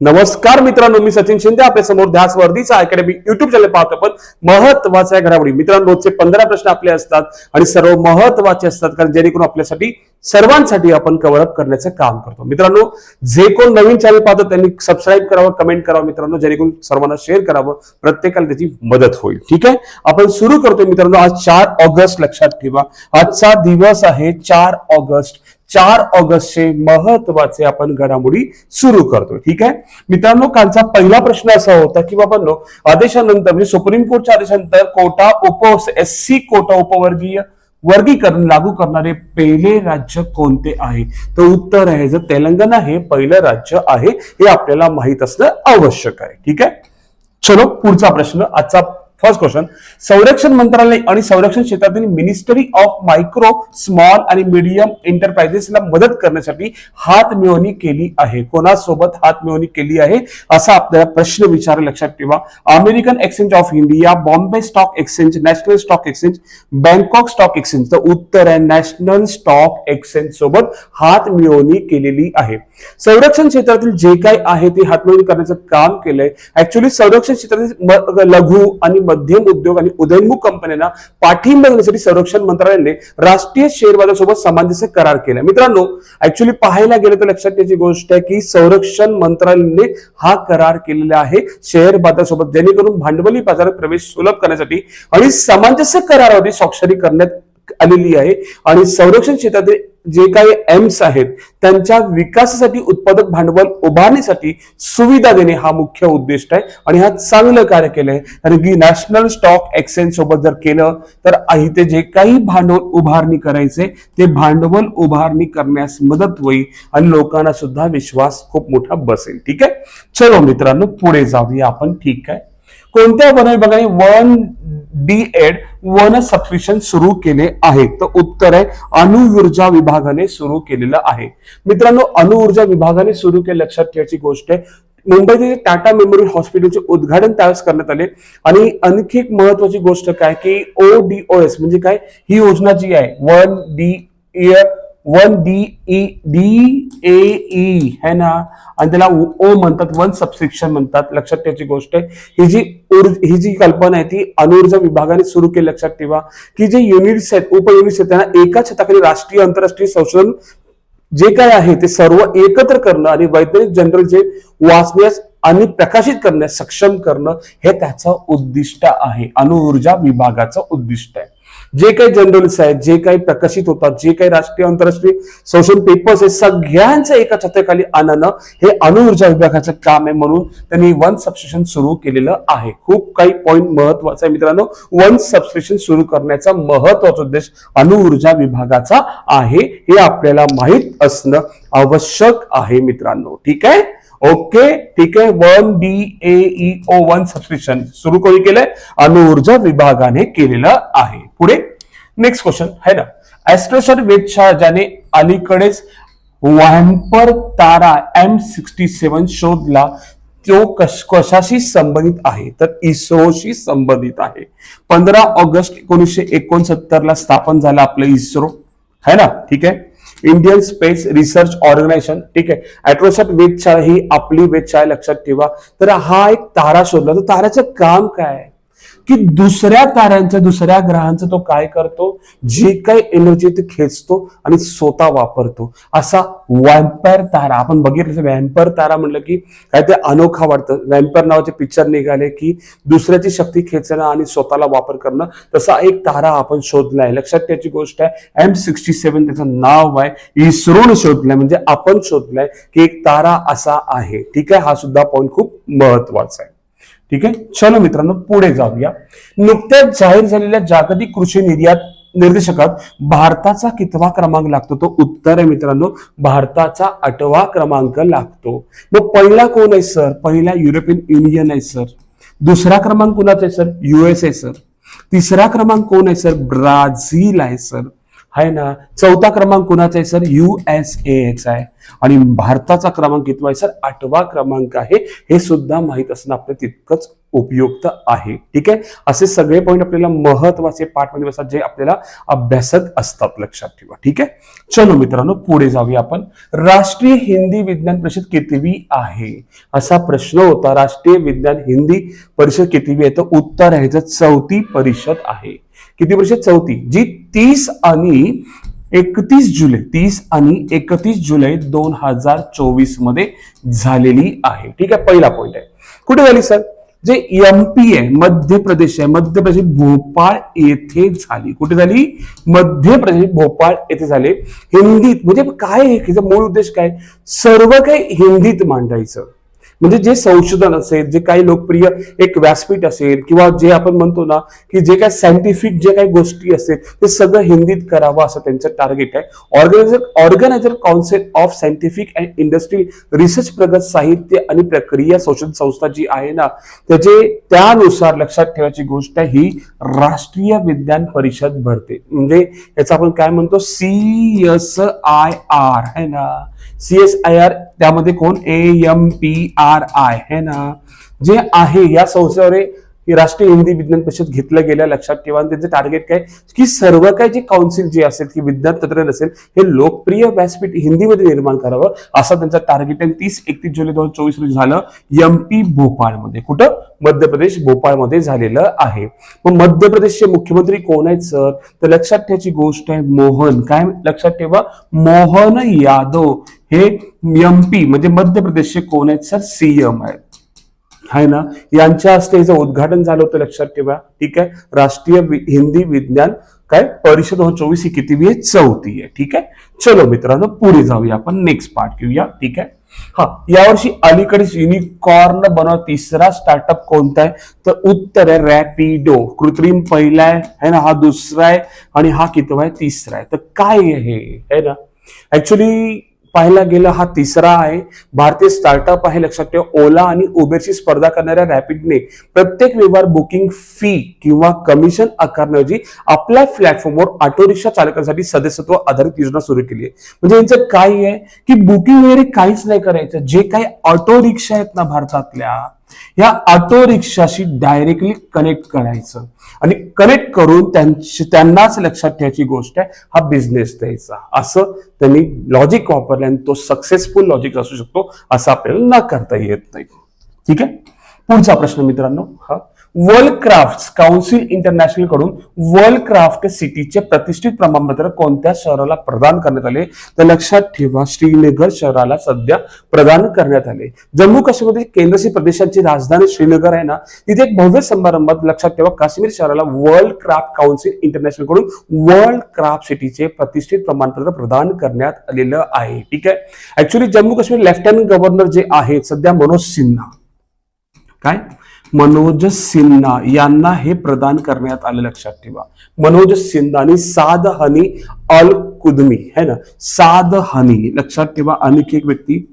नमस्कार मित्रांनो मी सचिन शिंदे आपल्यासमोर ध्यास वर्धीचा अकॅडमी युट्यूब चॅनल पाहतो पण महत्त्वाच्या घडामोडी. मित्रांनो रोजचे पंधरा प्रश्न आपले असतात आणि सर्व महत्त्वाचे असतात कारण जेणेकरून आपल्यासाठी सर्वांसाठी आपण कव्हर अप करण्याचं काम करतो. मित्रांनो जे कोण नवीन चॅनल पाहतो त्यांनी सबस्क्राईब करावं कमेंट करावं मित्रांनो जेणेकरून सर्वांना शेअर करावं प्रत्येकाला त्याची मदत होईल. ठीक आहे? आपण सुरू करतो मित्रांनो आज चार ऑगस्ट लक्षात ठेवा. आजचा दिवस आहे चार ऑगस्ट. चार ऑगस्टचे महत्त्वाचे आपण घडामोडी सुरू करतो ठीक आहे? मित्रांनो कालचा पहिला प्रश्न असा होता की बाबांनो आदेशानंतर म्हणजे सुप्रीम कोर्टच्या आदेशानंतर कोटा उप एस सी कोटा उपवर्गीय वर्गीकरण लागू करणारे पहिले राज्य कोणते आहे? तर उत्तर आहे जर तेलंगणा हे पहिलं राज्य आहे हे आपल्याला माहीत असणं आवश्यक आहे. ठीक आहे? चलो पुढचा प्रश्न आजचा फर्स्ट क्वेश्चन संरक्षण मंत्रालय आणि संरक्षण क्षेत्रातील मिनिस्ट्री ऑफ मायक्रो स्मॉल आणि मीडियम एंटरप्राइजेसला मदत करण्यासाठी हात मिळवणी केली आहे. कोणासोबत हात मिळवणी केली आहे? असा आपल्याला प्रश्न विचार लक्षात ठेवा. American exchange of India Bombay stock exchange national stock exchange Bangkok stock exchange तर उत्तर आहे नॅशनल स्टॉक एक्सचेंज सोबत हात मिळवणी केलेली आहे. संरक्षण क्षेत्रातील जे काही आहे ते हातमिळवणी करण्याचं काम केलंय. ऍक्च्युली संरक्षण क्षेत्रातील लघु आणि मध्यम उद्योग आणि उदयनमुख कंपन्यांना पाठिंबा देण्यासाठी संरक्षण मंत्रालयाने राष्ट्रीय शेअर बाजारासोबत सामंजस्य करार केला. मित्रांनो ऍक्च्युली पाहायला गेलं तर लक्षात घ्यायची गोष्ट आहे की संरक्षण मंत्रालयाने हा करार केलेला आहे शेअर बाजारासोबत जेणेकरून भांडवली बाजारात प्रवेश सुलभ करण्यासाठी आणि सामंजस्य करारावरती स्वाक्षरी करण्यात आलेली आहे. आणि संरक्षण क्षेत्रातील जे काही एम्स आहेत त्यांच्या विकासासाठी उत्पादक भांडवल उभारण्यासाठी सुविधा देणे हा मुख्य उद्दिष्ट आहे. आणि हा चांगलं कार्य केलंय. कारण की नॅशनल स्टॉक एक्सचेंज सोबत जर केलं तर इथे जे काही भांडवल उभारणी करायचे ते भांडवल उभारणी करण्यास मदत होईल आणि लोकांना सुद्धा विश्वास खूप मोठा बसेल. ठीक आहे? चलो मित्रांनो पुढे जाऊया आपण. ठीक आहे? कोणत्या वन विभागाने one D ed one subscription सुरू केले आहे. तर उत्तर आहे अणुऊर्जा विभागाने सुरू केलेलं आहे. मित्रांनो अणुऊर्जा विभागाने सुरू केलं लक्षात ठेवायची गोष्ट आहे. मुंबईतील टाटा मेमोरियल हॉस्पिटलचे उद्घाटन त्यावेळेस करण्यात आले. आणि आणखी एक महत्वाची गोष्ट काय की ओ डी ओ एस म्हणजे काय? ही योजना जी आहे one D one D E D A E है ना? आणि त्याला ओ म्हणतात वन सबस्क्रिप्शन म्हणतात. लक्षात ठेवायची गोष्ट आहे. ही जी ऊर्ज ही जी कल्पना आहे ती अणुऊर्जा विभागाने सुरू केली लक्षात ठेवा. की जे युनिट्स आहेत उप युनिट्स आहेत त्यांना एका छताखाली राष्ट्रीय आंतरराष्ट्रीय संशोधन जे काय आहे ते सर्व एकत्र करणं आणि वैज्ञानिक जनरल जे वाचण्यास आणि प्रकाशित करण्यास सक्षम करणं हे त्याचं उद्दिष्ट आहे. अणुऊर्जा विभागाचं उद्दिष्ट आहे. जे काही जर्नलिस्ट आहेत जे काही प्रकाशित होतात जे काही राष्ट्रीय आंतरराष्ट्रीय सोशल पेपर्स आहेत सगळ्यांच्या एका छताखाली आणणं हे अणुऊर्जा विभागाचं काम आहे म्हणून त्यांनी वन सबस्टेशन सुरू केलेलं आहे. खूप काही पॉईंट महत्त्वाचा आहे मित्रांनो. वन सबस्टेशन सुरू करण्याचा महत्त्वाचा उद्देश अणुऊर्जा विभागाचा आहे हे आपल्याला माहीत असणं आवश्यक आहे मित्रांनो. ठीक आहे? ओके ठीक आहे. One D A E O one subscription सुरू कोणी केलंय? अणुऊर्जा विभागाने केलेलं आहे. नेक्स्ट क्वेश्चन है ना? ऍस्ट्रोसर वेधशाळा ज्याने अलीकडेच वॅम्पर तारा एम सिक्स्टी सेवन शोधला. तो कश कशाशी संबंधित आहे? तर इस्रोशी संबंधित आहे. पंधरा ऑगस्ट एकोणीसशे एकोणसत्तर ला स्थापन झालं आपलं इस्रो. है ना? ठीक आहे? इंडियन स्पेस रिसर्च ऑर्गनायझेशन ठीक आहे? ऍट्रोसॉट वेधशाळा ही आपली वेधशाळा लक्षात ठेवा. तर हा एक तारा शोधला. तर ताराचं काम काय आहे? की दुसऱ्या ताऱ्यांचं दुसऱ्या ग्रहांचं तो काय करतो? जे काही एनर्जी ते खेचतो आणि स्वतः वापरतो. असा वॅम्पायर तारा. आपण बघितलं वॅम्पायर तारा म्हणलं की काय ते अनोखा वाटतं. वॅम्पायर नावाचे पिक्चर निघाले की दुसऱ्याची शक्ती खेचणं आणि स्वतःला वापर करणं. तसा एक तारा आपण शोधलाय लक्षात त्याची गोष्ट आहे एम सिक्स्टी सेवन त्याचं नाव आहे इस्रोनं शोधलंय. म्हणजे आपण शोधलंय की एक तारा असा आहे. ठीक आहे? हा सुद्धा पॉईंट खूप महत्त्वाचा आहे. ठीक आहे? चलो मित्रांनो पुढे जाऊया. नुकत्याच जाहीर झालेल्या जागतिक कृषी निर्यात निर्देशकात भारताचा कितवा क्रमांक लागतो? तो उत्तर आहे मित्रांनो. भारताचा आठवा क्रमांक लागतो. मग पहिला कोण आहे सर? पहिला युरोपियन युनियन आहे सर. दुसरा क्रमांक कोणाचा आहे सर? युएस आहे सर. तिसरा क्रमांक कोण आहे सर? ब्राझील आहे सर. आहे ना? चौथा क्रमांक कुणाचा आहे सर? युएसएचा आहे. आणि भारताचा क्रमांक कितवा आहे सर? आठवा क्रमांक आहे. हे सुद्धा माहीत असणं आपलं तितकंच उपयुक्त आहे. ठीक आहे? असे सगळे पॉईंट आपल्याला महत्त्वाचे पाठमध्ये बसतात जे आपल्याला अभ्यासत असतात. लक्षात ठेवा. ठीक आहे? चलो मित्रांनो पुढे जाऊया आपण. राष्ट्रीय हिंदी विज्ञान परिषद कितवी आहे? असा प्रश्न होता. राष्ट्रीय विज्ञान हिंदी परिषद कितवी आहे? तर उत्तर आहे याचं चौथी परिषद आहे. किती वर्ष? चौथी. जी तीस आणि एकतीस जुलै तीस आणि एकतीस जुलै दोन हजार चोवीसमध्ये झालेली आहे. ठीक आहे? पहिला पॉइंट आहे. कुठे झाली सर? जे एमपी आहे मध्य प्रदेश आहे. मध्य प्रदेश भोपाळ येथे झाली. कुठे झाली? मध्य प्रदेश भोपाळ येथे झाले. हिंदीत म्हणजे काय मूळ उद्देश काय? सर्व काही हिंदीत मांडायचं. म्हणजे जे संशोधन असेल जे काही लोकप्रिय एक व्यासपीठ असेल किंवा जे आपण म्हणतो ना की जे काही सायंटिफिक जे काही गोष्टी असेल ते सगळं हिंदीत करावं असं त्यांचं टार्गेट आहे. Organiser organiser council of scientific and industry research प्रगत साहित्य आणि प्रक्रिया संशोधन संस्था जी आहे ना त्याचे त्यानुसार लक्षात ठेवायची गोष्ट ही राष्ट्रीय विज्ञान परिषद भरते. म्हणजे याचा आपण काय म्हणतो? सी एस आय आर है ना? सी एस आय आर त्यामध्ये कोण? A M P R I है ना? जे आहे या संस्थेवर राष्ट्रीय हिंदी विज्ञान परिषद घेतलं गेलं लक्षात ठेवा. आणि त्यांचं टार्गेट काय? की सर्व काही जे काउन्सिल जे असेल की विज्ञान तंत्रज्ञान असेल हे लोकप्रिय व्यासपीठ हिंदीमध्ये निर्माण करावं असं त्यांचा टार्गेट आहे. तीस एकतीस जुलै दोन हजार चोवीस रोजी झालं एमपी भोपाळमध्ये. कुठं? मध्य प्रदेश भोपाळमध्ये झालेलं आहे. मग मध्य प्रदेशचे मुख्यमंत्री कोण आहेत सर? तर लक्षात ठेवायची गोष्ट आहे मोहन. काय लक्षात ठेवा? मोहन यादव. हे एमपी म्हणजे मध्य प्रदेशचे कोण आहेत सर? सीएम आहेत. आहे ना? यांच्या हस्ते याचं उद्घाटन झालं होतं लक्षात ठेवा. ठीक आहे? राष्ट्रीय हिंदी विज्ञान काय? परिषद हो चोवीस ही कितीवी आहे? चौथी आहे. ठीक आहे? चलो मित्रांनो पुढे जाऊया आपण. नेक्स्ट पार्ट घेऊया. ठीक आहे? हा यावर्षी अलीकडेच युनिकॉर्न बनव. तिसरा स्टार्टअप कोणता आहे? तर उत्तर आहे रॅपिडो कृत्रिम पहिला आहे. है ना? हा दुसरा आहे. आणि हा कितवा आहे? तिसरा आहे. तर काय आहे हे? है ना? ऍक्च्युली पाहायला गेलं हा तिसरा आहे. भारतीय स्टार्टअप आहे लक्षात ठेवा. ओला आणि उबेरची स्पर्धा करणाऱ्या रॅपिडने प्रत्येक व्यवहार बुकिंग फी किंवा कमिशन आकारण्याऐवजी आपल्या प्लॅटफॉर्मवर ऑटो रिक्षा चालकांसाठी सदस्यत्व आधारित योजना सुरू केली आहे. म्हणजे यांचं काय आहे की बुकिंग वगैरे काहीच नाही करायचं. जे काही ऑटो रिक्षा आहेत ना भारतातल्या या ऑटो रिक्षाशी डायरेक्टली कनेक्ट करायचं. आणि कनेक्ट करून त्यांची त्यांनाच लक्षात ठेवायची गोष्ट आहे हा बिझनेस द्यायचा. असं त्यांनी लॉजिक वापरल्याने आणि तो सक्सेसफुल लॉजिक असू शकतो असं आपल्याला न करता येत नाही. ठीक आहे? पुढचा प्रश्न मित्रांनो हा वर्ल्ड क्राफ्ट काउन्सिल इंटरनॅशनलकडून वर्ल्ड क्राफ्ट सिटीचे प्रतिष्ठित प्रमाणपत्र कोणत्या शहराला प्रदान करण्यात आले? तर लक्षात ठेवा श्रीनगर शहराला सध्या प्रदान करण्यात आले. जम्मू काश्मीरमध्ये केंद्रशासित प्रदेशाची राजधानी श्रीनगर आहे ना? तिथे एक भव्य समारंभात लक्षात ठेवा काश्मीर शहराला वर्ल्ड क्राफ्ट काउन्सिल इंटरनॅशनलकडून वर्ल्ड क्राफ्ट सिटीचे प्रतिष्ठित प्रमाणपत्र प्रदान करण्यात आलेलं आहे. ठीक आहे? Actually Jammu Kashmir lieutenant governor जे आहेत सध्या मनोज सिन्हा. काय? मनोज सिन्हा यांना हे प्रदान करण्यात आलं लक्षात ठेवा. मनोज सिन्हा आणि साद हनी अल कुदमी है ना? साद हनी लक्षात ठेवा आणखी एक व्यक्ती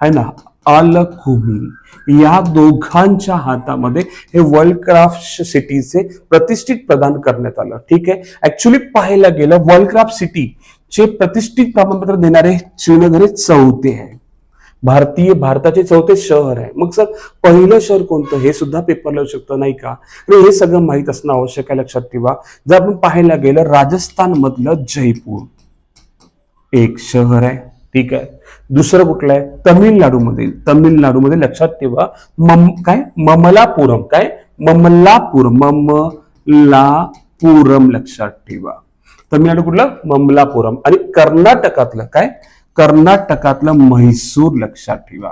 है ना? अल कुमी या दोघांच्या हातामध्ये हे वर्ल्ड क्राफ्ट सिटीचे प्रतिष्ठित प्रदान करण्यात आलं. ठीक आहे? ऍक्च्युली पाहायला गेलं वर्ल्ड क्राफ्ट सिटी चे प्रतिष्ठित प्रमाणपत्र देणारे श्रीनगर हे चौथे आहे. भारतीय भारताचे चौथे शहर आहे. मग सर पहिलं शहर कोणतं? हे सुद्धा पेपरला येऊ शकतं नाही का? हे सगळं माहीत असणं आवश्यक आहे लक्षात ठेवा. जर आपण पाहायला गेलं राजस्थान मधलं जयपूर. एक शहर आहे. ठीक आहे. दुसरं कुठलं आहे? तमिळनाडूमध्ये. तमिळनाडूमध्ये लक्षात ठेवा. मम काय? ममलापुरम. काय? ममलापुरम. ममलापुरम लक्षात ठेवा. तमिळनाडू कुठलं? ममलापुरम. आणि कर्नाटकातलं काय? कर्नाटकातलं म्हैसूर लक्षात ठेवा.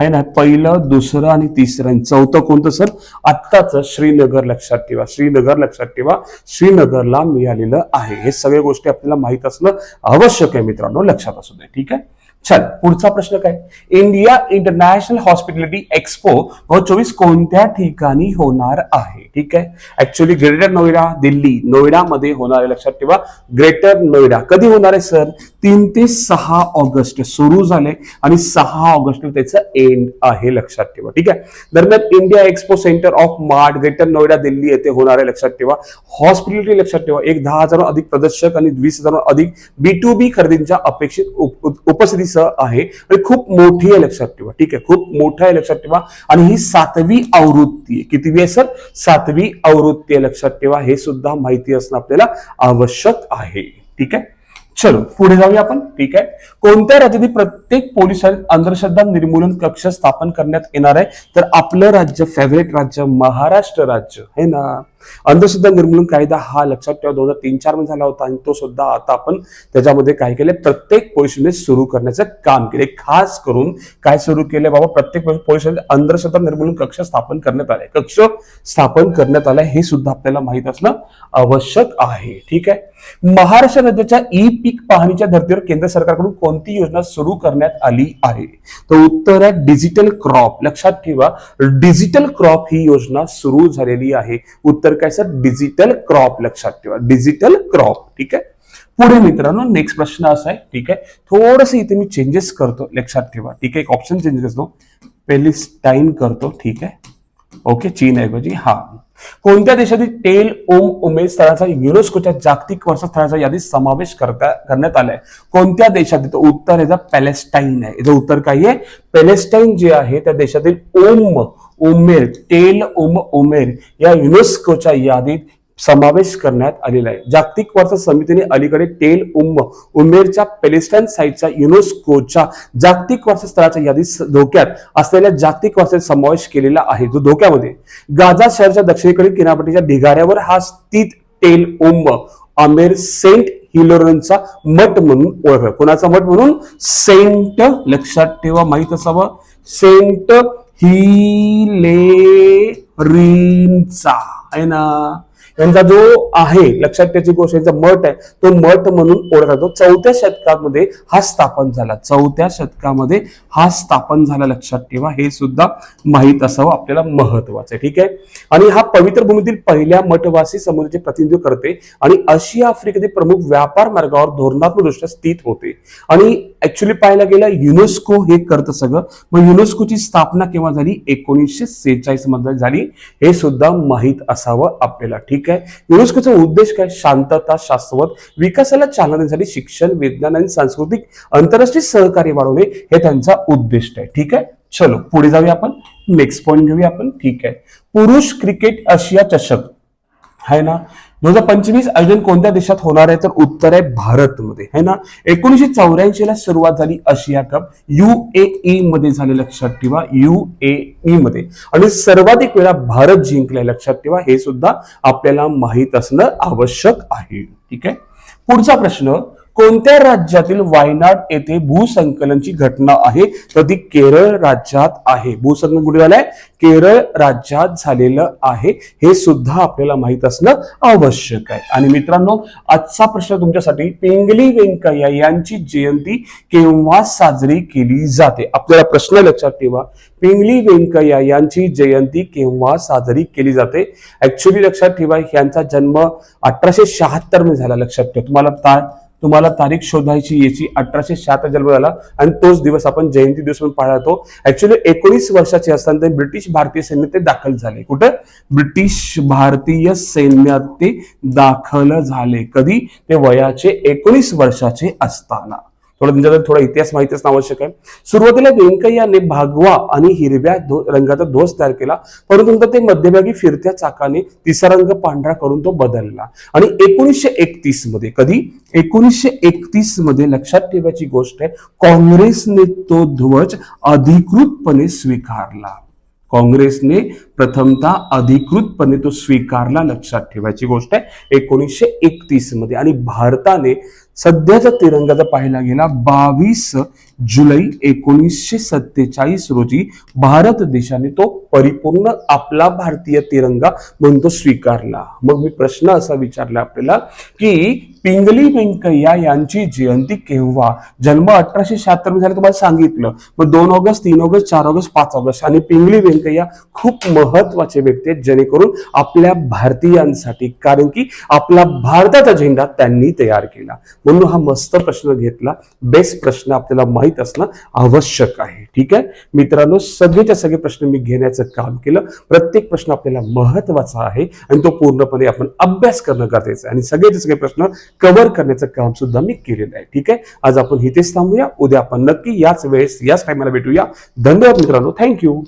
है ना? पहिलं दुसरं आणि तिसरं आणि चौथं कोणतं सर? आत्ताच श्रीनगर लक्षात ठेवा. श्रीनगर लक्षात ठेवा. श्रीनगरला मिळालेलं आहे. हे सगळ्या गोष्टी आपल्याला माहीत असणं आवश्यक आहे मित्रांनो. लक्षात असू दे. ठीक आहे? चल पुढचा प्रश्न काय? इंडिया इंटरनॅशनल हॉस्पिटॅलिटी एक्सपो दोन चोवीस कोणत्या ठिकाणी होणार आहे? ठीक आहे? ऍक्च्युली ग्रेटर नोएडा दिल्ली नोएडामध्ये होणार आहे. लक्षात ठेवा. ग्रेटर नोएडा कधी होणार आहे सर तीन ते सहा ऑगस्ट सुरू झाले आणि सहा ऑगस्ट त्याचं एंड आहे. लक्षात ठेवा. ठीक आहे? दरम्यान India expo centre of mart greater Noida Delhi येथे होणार आहे. लक्षात ठेवा. हॉस्पिटॅलिटी लक्षात ठेवा. एक दहा हजार अधिक प्रदर्शक आणि वीस हजार अधिक बी टू बी खरेदींच्या अपेक्षित उप- उप- आहे. आणि खूप मोठी आहे लक्षात ठेवा ठीक आहे? खूप मोठा आहे लक्षात ठेवा आणि ही सातवी आवृत्ती आहे. किती आहे सर? सातवी आवृत्ती आहे लक्षात ठेवा हे सुद्धा माहिती असणं आपल्याला आवश्यक आहे. ठीक आहे? चलो पुढे जाऊया आपण. ठीक आहे? कोणत्या राज्यातील प्रत्येक पोलिसांनी अंधश्रद्धा निर्मूलन कक्ष स्थापन करण्यात येणार आहे? तर आपलं राज्य फेवरेट राज्य महाराष्ट्र राज्य. है ना? अंधश्रद्धा निर्मूलन कायदा हा लक्षात ठेवा. दोन हजार तीन चारमध्ये झाला होता आणि तो सुद्धा आता आपण त्याच्यामध्ये काय केले प्रत्येक पोलिसने सुरू करण्याचं काम केले खास करून काय सुरू केले बाबा? प्रत्येक पोलिसांचे अंधश्रद्धा निर्मूलन कक्ष स्थापन करण्यात आले कक्ष स्थापन करण्यात आलाय हे सुद्धा आपल्याला माहीत असणं आवश्यक आहे. ठीक आहे? महाराष्ट्र राज्याच्या ई पीक पाहणीच्या धर्तीवर केंद्र सरकारकडून कोणती योजना सुरू करण्यात आली आहे? तर उत्तर आहे डिजिटल क्रॉप. लक्षात ठेवा डिजिटल क्रॉप ही योजना सुरू झालेली आहे. उत्तर काय सर? डिजिटल क्रॉप लक्षात ठेवा. डिजिटल क्रॉप ठीक आहे? पुढे मित्रांनो नेक्स्ट प्रश्न असा आहे ठीक आहे? थोडस इथे मी चेंजेस करतो लक्षात ठेवा. ठीक आहे? एक ऑप्शन चेंज करतो. पेलिस्टाईन करतो ठीक आहे? ओके चीन ऐवजी हा. कोणत्या देशातील टेल ओम उमेद स्थळाचा युनेस्कोच्या जागतिक वारसा स्थळाचा यादीत समावेश करता करण्यात आलाय? कोणत्या देशात? तर उत्तर याचा पॅलेस्टाईन आहे. याचं उत्तर काय आहे? पॅलेस्टाईन जे आहे त्या देशातील ओम उमेर टेल उम उमेर या युनेस्कोच्या यादीत समावेश करण्यात आलेला आहे. जागतिक वारसा समितीने अलीकडे टेल उम उमेरच्या पॅलेस्टाईन साईटच्या युनेस्कोच्या जागतिक वारसा स्थळाच्या यादीत धोक्यात असलेल्या जागतिक वारसा समावेश केलेला आहे. जो धोक्यामध्ये गाझा शहराच्या दक्षिणेकडील किनारपट्टीच्या ढिगाऱ्यावर हा स्थित टेल उम आमेर सेंट हिलोरनचा मठ म्हणून ओळख कोणाचा मठ म्हणून? सेंट लक्षात ठेवा माहीत असावं. सेंट हिलेरींचा. आहे ना? यांचा जो आहे लक्षात त्याची गोष्ट यांचा मठ आहे तो मठ म्हणून ओळखला जातो. चौथ्या शतकामध्ये हा स्थापन झाला. चौथ्या शतकामध्ये हा स्थापन झाला लक्षात ठेवा. हे सुद्धा माहीत असावं. आपल्याला महत्वाचं आहे ठीक आहे? आणि हा पवित्र भूमीतील पहिल्या मठवासी समुदायाचे प्रतिनिधित्व करते आणि आशिया आफ्रिकेतील प्रमुख व्यापार मार्गावर धोरणात्मक दृष्ट्या स्थित होते. आणि ऍक्च्युली पाहायला गेलं युनेस्को हे करतं सगळं. मग युनेस्कोची स्थापना केव्हा झाली? एकोणीसशे सेहेचाळीसमध्ये झाली. हे सुद्धा माहीत असावं आपल्याला ठीक आहे? युनेस्कोचा उद्देश काय? शांतता शाश्वत विकासाला चालना देण्यासाठी शिक्षण विज्ञान आणि सांस्कृतिक आंतरराष्ट्रीय सहकार्य वाढवणे हे त्यांचा उद्दिष्ट आहे ठीक आहे? चलो पुढे जाऊया आपण. नेक्स्ट पॉईंट घेऊया आपण ठीक आहे? पुरुष क्रिकेट आशिया चषक. आहे ना? दोन हजार पंचवीस आयोजन कोणत्या देशात होणार आहे? तर उत्तर आहे भारतमध्ये. है ना? एकोणीसशे चौऱ्याऐंशी ला सुरुवात झाली आशिया कप युएई मध्ये झाले लक्षात ठेवा. युएई मध्ये. आणि सर्वाधिक वेळा भारत जिंकलाय लक्षात ठेवा. हे सुद्धा आपल्याला माहीत असणं आवश्यक आहे. ठीक आहे? पुढचा प्रश्न कोणत्या राज्यातील वायनाड येथे भूसंकलनची घटना आहे? तर ती केरळ राज्यात आहे. भूसंकलन कुठे झालंय? केरळ राज्यात झालेलं आहे. हे सुद्धा आपल्याला माहीत असणं आवश्यक आहे. आणि मित्रांनो आजचा प्रश्न तुमच्यासाठी पिंगली व्यंकय्या यांची जयंती केव्हा साजरी केली जाते? आपल्याला प्रश्न लक्षात ठेवा. पिंगली व्यंकय्या यांची जयंती केव्हा साजरी केली जाते? ऍक्च्युली लक्षात ठेवा यांचा जन्म अठराशे शहात्तरमध्ये झाला. लक्षात ठेवा. तुम्हाला तुम्हाला तारीख शोधायची याची अठराशे शहात्तर जन्म झाला आणि तोच दिवस आपण जयंती दिवस म्हणून पाळतो. ऍक्च्युली एकोणीस वर्षाचे असताना ते ब्रिटिश भारतीय सैन्यात ते दाखल झाले. कुठं? ब्रिटिश भारतीय सैन्यात ते दाखल झाले. कधी? ते वयाचे एकोणीस वर्षाचे असताना. थोडं म्हणजे त्यांच्या थोडा इतिहास माहिती असणं आवश्यक आहे. सुरुवातीला व्यंकय्याने भागवा आणि हिरव्या रंगाचा ध्वज तयार केला. परंतु नंतर ते मध्यभागी फिरत्या चाकाने तिसरा रंग पांढरा करून तो बदलला. आणि एकोणीसशे एकतीसमध्ये कधी? एकोणीसशे एकतीसमध्ये लक्षात ठेवायची गोष्ट आहे काँग्रेसने तो ध्वज अधिकृतपणे स्वीकारला. काँग्रेसने प्रथमतः अधिकृतपणे तो स्वीकारला लक्षात ठेवायची गोष्ट आहे. एकोणीसशे एकतीसमध्ये आणि भारताने सध्याचा तिरंगा पाहायला गेला बावीस जुलै एकोणीसशे सत्तेचाळीस रोजी भारत देशाने तो परिपूर्ण आपला भारतीय तिरंगा म्हणून तो स्वीकारला. मग मी प्रश्न असा विचारला आपल्याला की पिंगली व्यंकय्या यांची जयंती केव्हा? जन्म अठराशे शहात्तरमध्ये तुम्हाला सांगितलं. मग दोन ऑगस्ट तीन ऑगस्ट चार ऑगस्ट पाच ऑगस्ट. आणि पिंगली व्यंकय्या खूप महत्त्वाचे व्यक्ती आहेत जेणेकरून आपल्या भारतीयांसाठी कारण की आपला भारताचा झेंडा त्यांनी तयार केला. म्हणून हा मस्त प्रश्न घेतला. बेस्ट प्रश्न आपल्याला माहीत असणं आवश्यक आहे. ठीक आहे? मित्रांनो सगळेच्या सगळे प्रश्न मी घेण्याचं काम केलं. प्रत्येक प्रश्न आपल्याला महत्त्वाचा आहे आणि तो पूर्णपणे आपण अभ्यास करणं गरजेचं आहे. आणि सगळेचे सगळे प्रश्न कव्हर करण्याचं काम सुद्धा मी केलेलं आहे. ठीक आहे? आज आपण इथेच थांबूया. उद्या आपण नक्की याच वेळेस याच टायमाला भेटूया. धन्यवाद मित्रांनो. थँक्यू